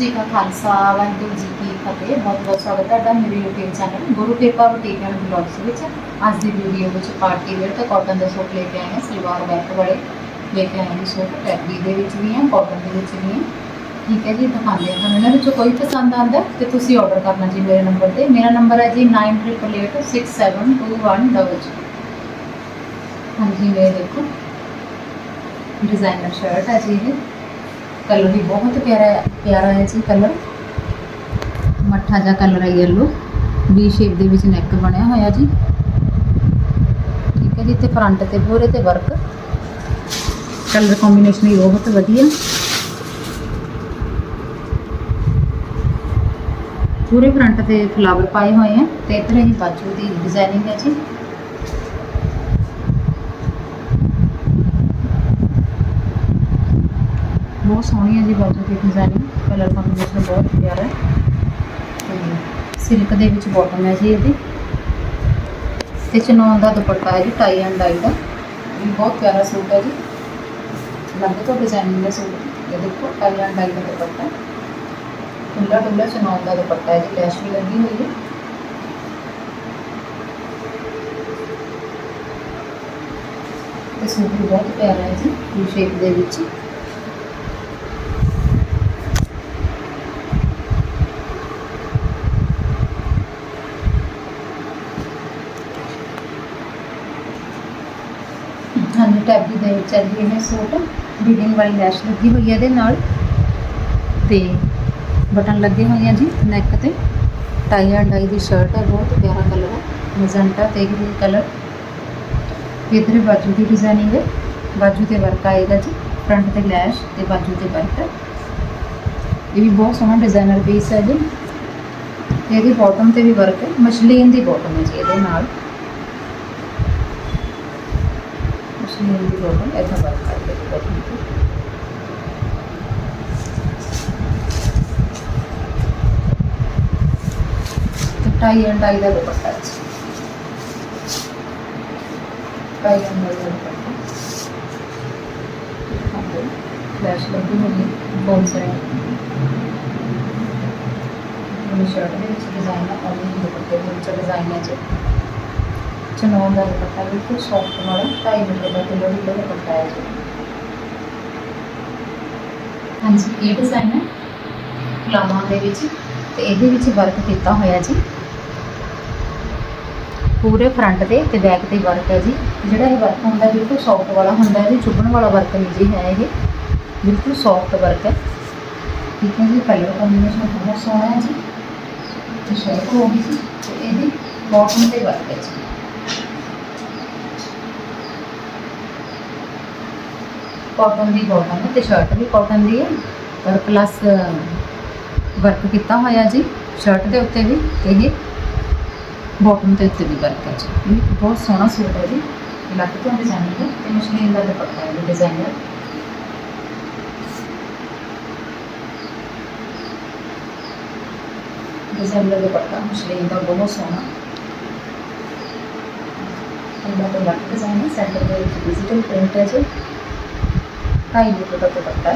ਜੀ ਕਾ ਖਾਲਸਾ, ਵਾਹਿਗੁਰੂ ਜੀ ਕੀ ਫਤਿਹ। ਬਹੁਤ ਬਹੁਤ ਸਵਾਗਤ ਹੈ ਤੁਹਾਡਾ ਮੇਰੇ YouTube ਚੈਨਲ ਗੁਰੂ ਕਿਰਪਾ ਬੁਟੀਕ ਐਂਡ ਬਲੌਗਸ ਵਿੱਚ। ਅੱਜ ਦੀ ਵੀਡੀਓ ਵਿੱਚ ਪਾਰਟੀ ਵੇਅਰ ਤੇ ਕਾਟਨ ਦੇ ਸੂਟ ਲੈ ਕੇ ਆਏ ਹਾਂ, ਸਲਵਾਰ ਬੈਕ ਵਾਲੇ ਲੈ ਕੇ ਆਏ ਹਾਂ ਸੂਟ ਟੈਬੀ ਦੇ ਵਿੱਚ ਵੀ ਹੈ ਕਾਟਨ ਦੇ ਵਿੱਚ ਵੀ ਹੈ। ਠੀਕ ਹੈ ਜੀ, ਦਿਖਾਉਂਦੇ ਹਾਂ ਤੁਹਾਨੂੰ। ਇਹਨਾਂ ਵਿੱਚੋਂ ਕੋਈ ਪਸੰਦ ਆਉਂਦਾ ਤੇ ਤੁਸੀਂ ਆਰਡਰ ਕਰਨਾ ਜੀ ਮੇਰੇ ਨੰਬਰ ਤੇ। ਮੇਰਾ ਨੰਬਰ ਹੈ ਜੀ 9888672100 ਹਾਂਜੀ, ਇਹ ਦੇਖੋ। ਡਿਜ਼ਾਈਨਰ ਸ਼ਰਟ ਹੈ ਜੀ ਇਹ। ਕਲਰ ਵੀ ਬਹੁਤ ਪਿਆਰਾ ਪਿਆਰਾ ਹੈ ਜੀ ਕਲਰ ਮੱਠਾ ਜਿਹਾ ਕਲਰ ਹੈ ਯੈਲੋ ਵੀ ਸ਼ੇਪ ਦੇ ਵਿੱਚ ਨੈਕ ਬਣਿਆ ਹੋਇਆ ਜੀ। ਠੀਕ ਹੈ ਜੀ, ਤੇ ਫਰੰਟ ਤੇ ਪੂਰੇ ਤੇ ਵਰਕ ਕਲਰ ਕੰਬੀਨੇਸ਼ਨ ਵੀ ਬਹੁਤ ਵਧੀਆ। ਪੂਰੇ ਫਰੰਟ ਤੇ ਫਲਾਵਰ ਪਾਏ ਹੋਏ ਆ, ਤੇ ਇਧਰ ਹੀ ਬਾਜੂ ਦੀ ਡਿਜ਼ਾਈਨਿੰਗ ਹੈ ਜੀ। ਬਹੁਤ ਸੋਹਣੀ ਹੈ ਜੀ ਬਾਜੂ ਦੀ ਡਿਜ਼ਾਈਨਿੰਗ ਕਲਰ ਕੰਬੀਨੇਸ਼ਨ ਬਹੁਤ ਪਿਆਰਾ ਹੈ। ਤੇ ਸਿਲਕ ਦੇ ਵਿੱਚ ਬਾਟਮ ਹੈ ਜੀ ਇਹਦੀ। ਤੇ ਚਨੌਨ ਦਾ ਦੁਪੱਟਾ ਹੈ ਜੀ ਟਾਈ ਐਂਡ ਡਾਈ ਦਾ। ਇਹ ਬਹੁਤ ਪਿਆਰਾ ਸੂਟ ਹੈ ਜੀ। ਲੱਗੇ ਤੋਂ ਡਿਜ਼ਾਈਨਿੰਗ ਦਾ ਸੂਟ ਇਹ ਦੇਖੋ ਟਾਈ ਐਂਡ ਡਾਈ ਦਾ ਦੁਪੱਟਾ ਖੁੱਲਾ ਡੁੱਲਾ ਚਨੌਨ ਦਾ ਦੁਪੱਟਾ ਹੈ ਜੀ ਲੈਸ਼ ਵੀ ਲੱਗੀ ਹੋਈ ਹੈ। ਤੇ ਸੂਟ ਵੀ ਬਹੁਤ ਪਿਆਰਾ ਹੈ ਜੀ ਯੂ ਸ਼ੇਪ ਦੇ ਵਿੱਚ ਹਾਂਜੀ ਟੈਬੀ ਦੇ ਹੈ ਸੂਟ। ਬੀਡਿੰਗ ਵਾਲੀ ਲੈਸ਼ ਲੱਗੀ ਹੋਈ ਹੈ ਇਹਦੇ ਨਾਲ। ਤੇ ਬਟਨ ਲੱਗੇ ਹੋਏ ਆ ਜੀ ਨੈਕ ਤੇ। ਟਾਈ ਐਂਡ ਡਾਈ ਦੀ ਸ਼ਰਟ ਹੈ, ਬਹੁਤ ਪਿਆਰਾ ਕਲਰ ਹੈ। ਮੈਜੈਂਟਾ ਤੇ ਗ੍ਰੀਨ ਕਲਰ ਇਧਰ ਬਾਜੂ ਦੀ ਡਿਜ਼ਾਈਨਿੰਗ ਹੈ। ਬਾਜੂ ਤੇ ਵਰਕ ਆਏਗਾ ਜੀ। ਫਰੰਟ ਤੇ ਲੈਸ਼ ਤੇ ਬਾਜੂ ਤੇ ਵਰਕ ਇਹ ਵੀ ਬਹੁਤ ਸੋਹਣਾ ਡਿਜ਼ਾਈਨਰ ਪੀਸ ਹੈ ਜੀ। ਇਹਦੀ ਬਾਟਮ ਤੇ ਵੀ ਵਰਕ ਹੈ। ਮਸ਼ਲੀਨ ਦੀ ਬਾਟਮ ਹੈ ਜੀ ਇਹਦੇ ਨਾਲ। শিমুন্দি ভবন এলাহাবাদ মার্কেট গঠন टाई एंड डाई का दुपट्टा আছে टाई एंड डाई दुपट्टा आपको फ्लैश लगी होगी बहुत सारे ये शर्ट है इसकी डिज़ाइन है और ये दुपट्टे में इसका डिज़ाइन है ਹੈ ਔਰ ਇਹ ਦੁਪੱਟੇ ਦੇ ਵਿੱਚ ਡਿਜ਼ਾਈਨ ਹੈ ਜੀ ਚਨੌਨ ਦਾ ਦੁਪੱਟਾ ਬਿਲਕੁਲ ਸੌਫਟ ਵਾਲਾ 2.5 ਮੀਟਰ ਦਾ ਕਿਲੋ ਹੈ ਫਲਾਵਾਂ ਦੇ ਵਿੱਚ ਤੇ ਇਹਦੇ ਵਿੱਚ ਵਰਕ ਕੀਤਾ ਹੋਇਆ ਜੀ। ਪੂਰੇ ਫਰੰਟ ਤੇ ਤੇ ਬੈਕ ਤੇ ਵਰਕ ਹੈ ਜੀ। ਜਿਹੜਾ ਇਹ ਵਰਕ ਹੁੰਦਾ ਬਿਲਕੁਲ ਸੌਫਟ ਵਾਲਾ ਹੁੰਦਾ ਹੈ ਜੀ ਚੁੱਭਣ ਵਾਲਾ ਵਰਕ ਨਹੀਂ ਜੀ ਹੈ ਇਹ। ਬਿਲਕੁਲ ਸੌਫਟ ਵਰਕ ਹੈ। ਠੀਕ ਹੈ ਜੀ ਕਲਰ ਕੰਬੀਨੇਸ਼ਨ ਬਹੁਤ ਸੋਹਣਾ ਹੈ ਜੀ। ਤੇ ਸ਼ਰਟ ਹੋ ਗਈ ਜੀ ਤੇ ਇਹਦੀ ਬਾਟਮ ਤੇ ਵਰਕ ਹੈ ਜੀ। ਕਾਟਨ ਦੀ ਬਾਟਮ ਹੈ ਤੇ ਸ਼ਰਟ ਵੀ ਕਾਟਨ ਦੀ ਹੈ ਪਰ ਪਲੱਸ ਵਰਕ ਕੀਤਾ ਹੋਇਆ ਜੀ ਸ਼ਰਟ ਦੇ ਉੱਤੇ ਵੀ ਤੇ ਇਹ ਬਾਟਮ ਦੇ ਉੱਤੇ ਵੀ ਵਰਕ ਹੈ ਜੀ ਇਹ ਵੀ ਬਹੁਤ ਸੋਹਣਾ ਸੂਟ ਹੈ ਜੀ ਇਹ ਲੱਗ ਤੋਂ ਡਿਜ਼ਾਈਨ ਹੈ ਤੇ ਮਸ਼ਲੀਨ ਦਾ ਦੁਪੱਟਾ ਹੈ ਡਿਜ਼ਾਈਨਰ ਡਿਜ਼ਾਈਨਰ ਦਾ ਦੁਪੱਟਾ ਮਸ਼ਲੀਨ ਦਾ ਬਹੁਤ ਸੋਹਣਾ ਇਹਦਾ ਤੋਂ ਲੱਗ ਡਿਜ਼ਾਈਨ ਹੈ ਸੈਂਟਰ ਦੇ ਵਿੱਚ digital print hai dito da ko patta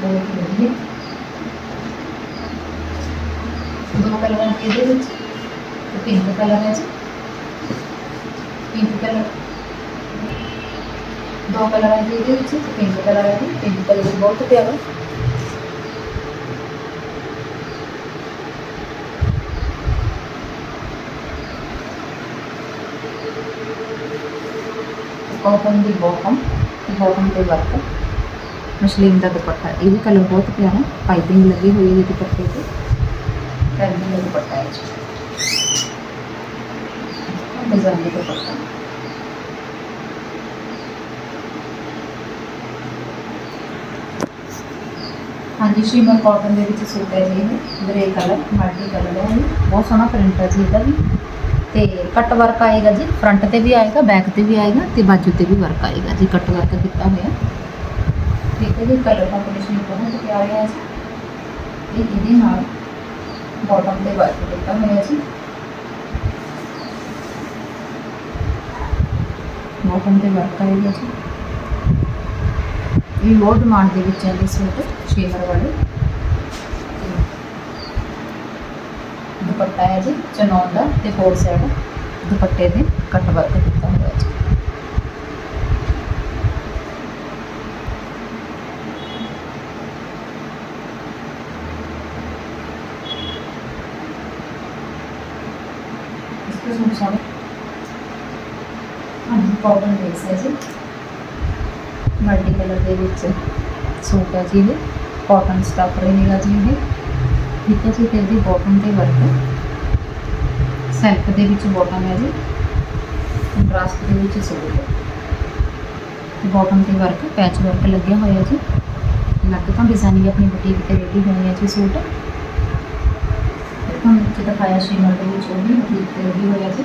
বহুত মধ্যে দুটো কালার দিয়ে দিয়েছি তো তিনটে কালার আছে তিনটে কালার দু কালার দিয়ে দিয়েছি তো তিনটে কালার আছে তিনটে কালার বহুত প্যারা কখন দিব কম কখন দিব কম ਵੀ ਬਹੁਤ ਪਿਆਰਾ ਕਾਟਨ ਦੀ ਬਾਟਮ ਬਾਟਮ ਤੇ ਵਰਕ ਮਸ਼ਲੀਨ ਦਾ ਦੁਪੱਟਾ ਇਹ ਵੀ ਕਲਰ ਬਹੁਤ ਪਿਆਰਾ ਪਾਈਪਿੰਗ ਲੱਗੀ ਹੋਈ ਹੈ ਇਹਦੇ ਦੁਪੱਟੇ ਤੇ ਪੈਂਦੀ ਦਾ ਦੁਪੱਟਾ ਹੈ ਜੀ ਡਿਜ਼ਾਈਨ ਦਾ ਦੁਪੱਟਾ ਹਾਂਜੀ ਸ਼ਿਮਰ ਕਾਟਨ ਦੇ ਵਿੱਚ ਸੂਟ ਹੈ ਜੀ ਇਹ ਗ੍ਰੇ ਕਲਰ ਮਲਟੀ ਕਲਰ ਹੈ ਇਹ ਬਹੁਤ ਸੋਹਣਾ ਪ੍ਰਿੰਟ ਹੈ ਜੀ ਇਹਦਾ ਵੀ ਤੇ ਕੱਟ ਵਰਕ ਆਏਗਾ ਜੀ ਫਰੰਟ ਤੇ ਵੀ ਆਏਗਾ ਬੈਕ ਤੇ ਵੀ ਆਏਗਾ ਤੇ ਬਾਜੂ ਤੇ ਵੀ ਵਰਕ ਆਏਗਾ ਜੀ ਕੱਟ ਵਰਕ ਕੀਤਾ ਹੋਇਆ ਠੀਕ ਹੈ ਜੀ ਕਲਰ ਕੰਬੀਨੇਸ਼ਨ ਬਹੁਤ ਪਿਆਰਾ ਹੈ ਜੀ। ਨਾਲ ਬਾਟਮ ਤੇ ਵਰਕ ਕੀਤਾ ਹੋਇਆ ਜੀ। ਬਾਟਮ ਤੇ ਵਰਕ ਆਏਗਾ ਜੀ। ਇਹ ਬਹੁਤ ਡਿਮਾਂਡ ਦੇ ਵਿੱਚ ਹੈ ਜੀ ਸੂਟ ਸ਼ੇਮਰ ਵਾਲੇ। ਦੁਪੱਟਾ ਹੈ ਜੀ ਚਨੌਨ ਦਾ ਤੇ ਫੋਰ ਸਾਈਡ ਦੁਪੱਟੇ ਦੇ ਕੱਟ ਵਰਕ ਕੀਤਾ ਹੋਇਆ ਜੀ। ਕਾਟਨ ਬੇਸ ਹੈ ਜੀ। ਮਲਟੀ ਕਲਰ ਦੇ ਵਿੱਚ ਸੂਟ ਹੈ ਜੀ ਇਹ। ਕਾਟਨ ਸਟਫ ਰਹੇਗਾ ਜੀ ਇਹ। ਠੀਕ ਹੈ ਜੀ ਤੇ ਇਹਦੀ ਬਾਟਮ ਤੇ ਵਰਕ ਸੈਲਫ ਦੇ ਵਿੱਚ ਬਾਟਮ ਹੈ ਜੀ। ਕੰਟਰਾਸਟ ਦੇ ਵਿੱਚ ਸੂਟ ਹੈ। ਬਾਟਮ ਤੇ ਵਰਕ ਪੈਚ ਵਰਕ ਲੱਗਿਆ ਹੋਇਆ ਜੀ। ਲੱਗ ਤੋਂ ਡਿਜ਼ਾਈਨਿੰਗ ਆਪਣੀ ਬੁਟੀਕ ਤੇ ਰੈਡੀ ਹੋਈ ਹੈ ਜੀ ਸੂਟ। ਤੁਹਾਨੂੰ ਨੀਚੇ ਦਿਖਾਇਆ ਸ਼ਿਮਰ ਦੇ ਵਿੱਚ ਉਹ ਵੀ ਬੁਟੀਕ ਤੇ ਰੈਡੀ ਹੋਇਆ ਜੀ।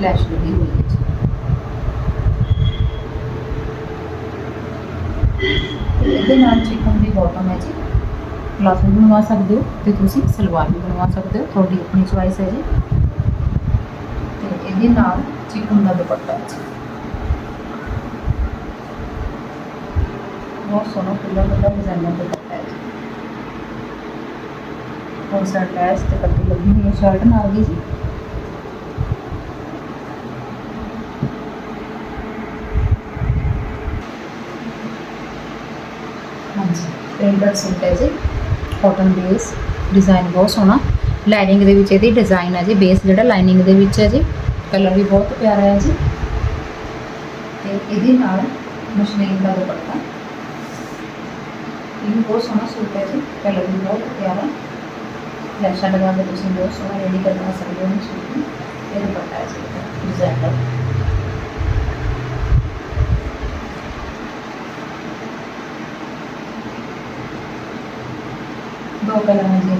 ਲੈਸ਼ ਲੱਗੀ ਹੋਈ ਹੈ। ਇਹਦੇ ਨਾਲ ਚਿਕਨ ਦੀ ਬਾਟਮ ਹੈ ਜੀ। ਪਲਾਜ਼ੋ ਬਣਵਾ ਸਕਦੇ ਹੋ ਤੇ ਤੁਸੀਂ ਸਲਵਾਰ ਵੀ ਬਣਵਾ ਸਕਦੇ ਹੋ। ਤੁਹਾਡੀ ਆਪਣੀ ਚੁਆਇਸ ਹੈ ਜੀ। ਤੇ ਇਹਦੇ ਨਾਲ ਚਿਕਨ ਦਾ ਦੁਪੱਟਾ ਹੈ ਜੀ। ਬਹੁਤ ਸੋਹਣਾ ਖੁੱਲਾ ਖੁੱਲਾ ਡਿਜ਼ਾਈਨਰ ਦੁਪੱਟਾ ਹੈ ਜੀ। ਹੋਰ ਸਾਈਡ ਲੈਸ ਤੇ ਪੱਟੀ ਲੱਗੀ ਹੋਈ ਸ਼ਰਟ ਨਾਲ ਦੀ ਜੀ। ਹਾਂਜੀ ਪ੍ਰਿੰਟਡ ਸੂਟ ਹੈ ਜੀ। ਕਾਟਨ ਬੇਸ ਡਿਜ਼ਾਈਨ ਬਹੁਤ ਸੋਹਣਾ। ਲਾਈਨਿੰਗ ਦੇ ਵਿੱਚ ਇਹਦੀ ਡਿਜ਼ਾਈਨ ਹੈ ਜੀ। ਬੇਸ ਜਿਹੜਾ ਲਾਈਨਿੰਗ ਦੇ ਵਿੱਚ ਹੈ ਜੀ। ਕਲਰ ਵੀ ਬਹੁਤ ਪਿਆਰਾ ਹੈ ਜੀ। ਤੇ ਇਹਦੇ ਨਾਲ ਮਸ਼ਲੀਨ ਦਾ ਦੁਪੱਟਾ। ਇਹ ਬਹੁਤ ਸੋਹਣਾ ਸੂਟ ਹੈ ਜੀ। ਕਲਰ ਵੀ ਬਹੁਤ ਪਿਆਰਾ। ਲੈਸ਼ਾ ਲਗਾ ਕੇ ਤੁਸੀਂ ਬਹੁਤ ਸੋਹਣਾ ਰੈਡੀ ਕਰਵਾ ਸਕਦੇ ਹੋ ਸੂਟ ਨੂੰ। ਇਹ ਦੁਪੱਟਾ ਹੈ ਜੀ। ਡਿਜ਼ਾਈਨ ਦਾ। दो कलर मुझे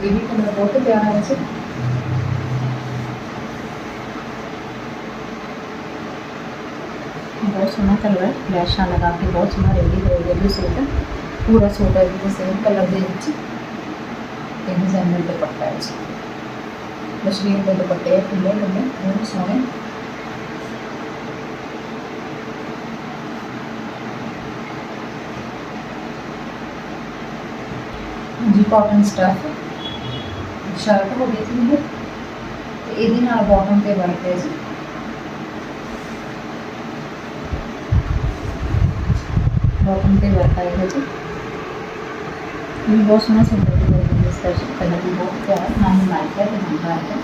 बेबी कलर बहुत प्यारा है जी बहुत सोना कलर है फ्लैश लगा के बहुत सोना रेडी हो गया येलो स्वेटर पूरा सूट है भी सेम कलर दे जी डिज़ाइन में दुपट्टा है जी मछली में दुपट्टे है खुले लंबे बहुत सोने ਜੀ ਕਾਟਨ ਸਟਫ ਸ਼ਰਟ ਹੋ ਗਈ ਸੀ ਇਹ ਤੇ ਇਹਦੇ ਨਾਲ ਬਾਟਮ ਤੇ ਵਰਕ ਹੈ ਜੀ ਬਾਟਮ ਤੇ ਵਰਕ ਆਏਗਾ ਜੀ ਇਹ ਵੀ ਬਹੁਤ ਸੋਹਣਾ ਸੁੰਦਰ ਡਿਜ਼ਾਈਨ ਹੈ ਸਪੈਸ਼ਲ ਕਲਰ ਵੀ ਬਹੁਤ ਪਿਆਰਾ ਹੈ ਨਾ ਹੀ ਲਾਈਟ ਹੈ ਤੇ ਨਾ ਡਾਰਕ ਹੈ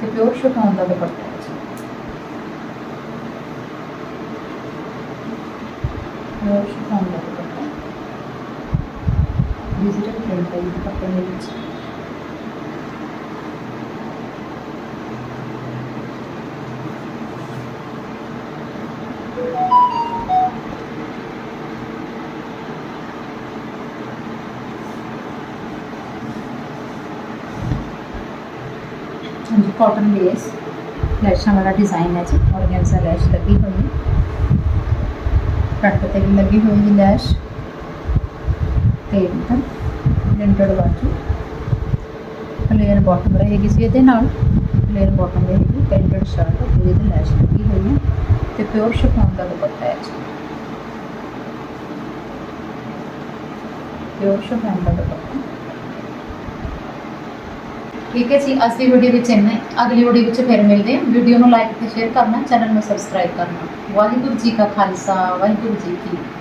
ਤੇ ਪਿਓਰ ਸ਼ਿਫੋਨ ਦਾ ਦੁਪੱਟਾ ਹੈ ਜੀ ਪਿਓਰ ਸ਼ਿਫੋਨ ਦਾ खेळता येईल पकडण्याची म्हणजे कॉटन बेस लॅश आम्हाला डिझाईन और ऑर्गॅनचा लैश लगी होईल. काढता तरी लगी होईल लैश ते एकदम ਪ੍ਰਿੰਟਡ ਬਾਜੂ ਪਲੇਨ ਬਾਟਮ ਰਹੇਗੀ ਸੀ ਇਹਦੇ ਨਾਲ ਪਲੇਨ ਬਾਟਮ ਰਹੇਗੀ ਪ੍ਰਿੰਟਡ ਸ਼ਰਟ ਪੂਰੀ ਤੇ ਲੈਸ਼ ਲੱਗੀ ਹੋਈ ਹੈ ਤੇ ਪਿਓਰ ਸ਼ਿਫੋਨ ਦਾ ਦੁਪੱਟਾ ਹੈ ਜੀ ਪਿਓਰ ਸ਼ਿਫੋਨ ਦਾ ਦੁਪੱਟਾ ਠੀਕ ਹੈ ਜੀ ਅੱਜ ਦੀ ਵੀਡੀਓ ਵਿੱਚ ਇੰਨਾ ਹੀ ਅਗਲੀ ਵੀਡੀਓ ਵਿੱਚ ਫਿਰ ਮਿਲਦੇ ਹਾਂ ਵੀਡੀਓ ਨੂੰ ਲਾਈਕ ਤੇ ਸ਼ੇਅਰ ਕਰਨਾ ਚੈਨਲ ਨੂੰ ਸਬਸਕ੍ਰਾਈਬ ਕਰਨਾ ਵਾਹਿਗੁਰੂ ਜੀ ਕਾ ਖਾਲਸਾ ਵਾਹਿਗੁਰੂ ਜੀ ਕੀ ਫਤਿਹ